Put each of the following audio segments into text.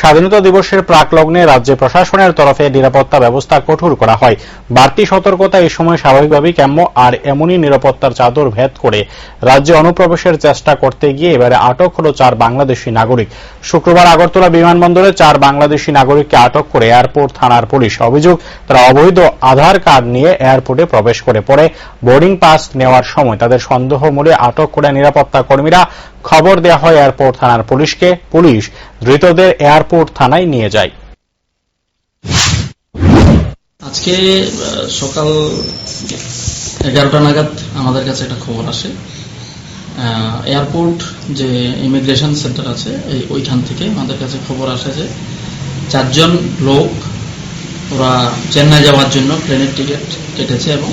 স্বাধীনতা দিবসের প্রাক লগ্নে রাজ্য প্রশাসনের তরফে নিরাপত্তা ব্যবস্থা কঠোর করা হয়। বাড়তি সতর্কতা এই সময় স্বাভাবিকভাবেই কাম্য আর এমনই নিরাপত্তার চাদর ভেদ করে রাজ্যে অনুপ্রবেশের চেষ্টা করতে গিয়ে এবারে আটক হল চার বাংলাদেশি নাগরিক। শুক্রবার আগরতলা বিমানবন্দরে চার বাংলাদেশি নাগরিককে আটক করে এয়ারপোর্ট থানার পুলিশ অভিযোগ, তারা অবৈধ আধার কার্ড নিয়ে এয়ারপোর্টে প্রবেশ করে পরে বোর্ডিং পাস নেওয়ার সময় তাদের সন্দেহ মূলে আটক করে নিরাপত্তা কর্মীরা খবর দেওয়া হয় এয়ারপোর্ট থানার পুলিশকে। পুলিশ ধৃতদের এয়ারপোর্ট থানায় নিয়ে যায়। আজকে সকাল এগারোটা নাগাদ আমাদের কাছে একটা খবর আসে। এয়ারপোর্ট যে ইমিগ্রেশন সেন্টার আছে, এই ওইখান থেকে আমাদের কাছে খবর আসে যে চারজন লোক, ওরা চেন্নাই যাওয়ার জন্য প্লেনের টিকিট কেটেছে এবং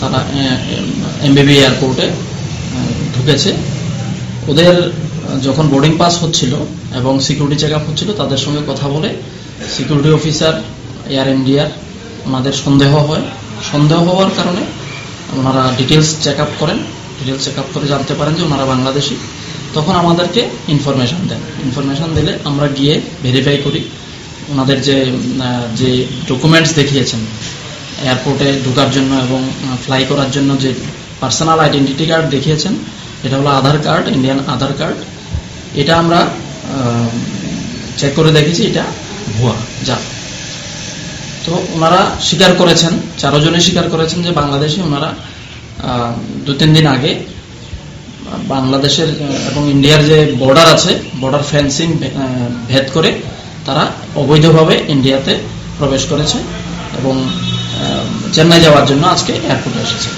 তারা এমবিবি এয়ারপোর্টে ঢুকেছে। ওদের যখন বোর্ডিং পাস হচ্ছিল এবং সিকিউরিটি চেক আপ হচ্ছিল, তাদের সঙ্গে কথা বলে সিকিউরিটি অফিসার এয়ার ইন্ডিয়ার ওনাদের সন্দেহ হয়। সন্দেহ হওয়ার কারণে ওনারা ডিটেলস চেক আপ করেন। ডিটেলস চেক আপ করে জানতে পারেন যে ওনারা বাংলাদেশি। তখন আমাদেরকে ইনফরমেশন দেন। ইনফরমেশন দিলে আমরা গিয়ে ভেরিফাই করি। ওনাদের যে যে ডকুমেন্টস দেখিয়েছেন এয়ারপোর্টে ঢোকার জন্য এবং ফ্লাই করার জন্য যে পার্সোনাল আইডেন্টিটি কার্ড দেখিয়েছেন এটা হলো Aadhaar card, Indian Aadhaar card. এটা আমরা চেক করে দেখেছি, এটা ভুয়া, যা। তো ওনারা স্বীকার করেছেন চারো জনে স্বীকার করেছেন যে বাংলাদেশে ওনারা দু তিন দিন আগে বাংলাদেশের এবং ইন্ডিয়ার যে বর্ডার আছে বর্ডার ফেন্সিং ভেদ করে তারা অবৈধভাবে ইন্ডিয়াতে প্রবেশ করেছে এবং চেন্নাই যাওয়ার জন্য আজকে এয়ারপোর্টে এসেছে।